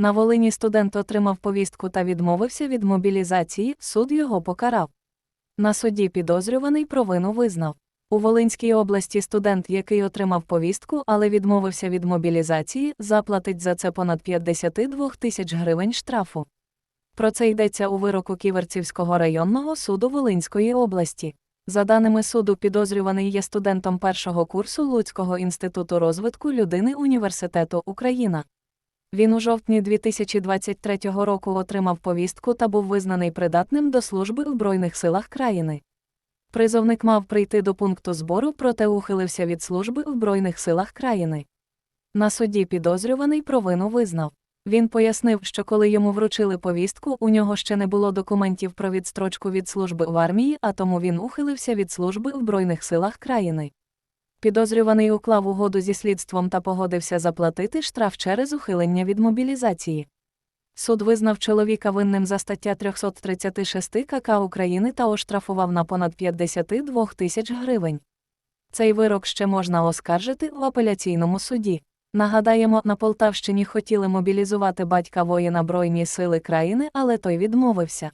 На Волині студент отримав повістку та відмовився від мобілізації, суд його покарав. На суді підозрюваний провину визнав. У Волинській області студент, який отримав повістку, але відмовився від мобілізації, заплатить за це понад 52 тисяч гривень штрафу. Про це йдеться у вироку Ківерцівського районного суду Волинської області. За даними суду, підозрюваний є студентом першого курсу Луцького інституту розвитку людини Університету Україна. Він у жовтні 2023 року отримав повістку та був визнаний придатним до служби у Збройних силах країни. Призовник мав прийти до пункту збору, проте ухилився від служби у Збройних силах країни. На суді підозрюваний провину визнав. Він пояснив, що коли йому вручили повістку, у нього ще не було документів про відстрочку від служби в армії, а тому він ухилився від служби у Збройних силах країни. Підозрюваний уклав угоду зі слідством та погодився заплатити штраф через ухилення від мобілізації. Суд визнав чоловіка винним за стаття 336 КК України та оштрафував на понад 52 тисяч гривень. Цей вирок ще можна оскаржити в апеляційному суді. Нагадаємо, на Полтавщині хотіли мобілізувати батька воїна Збройні сили країни, але той відмовився.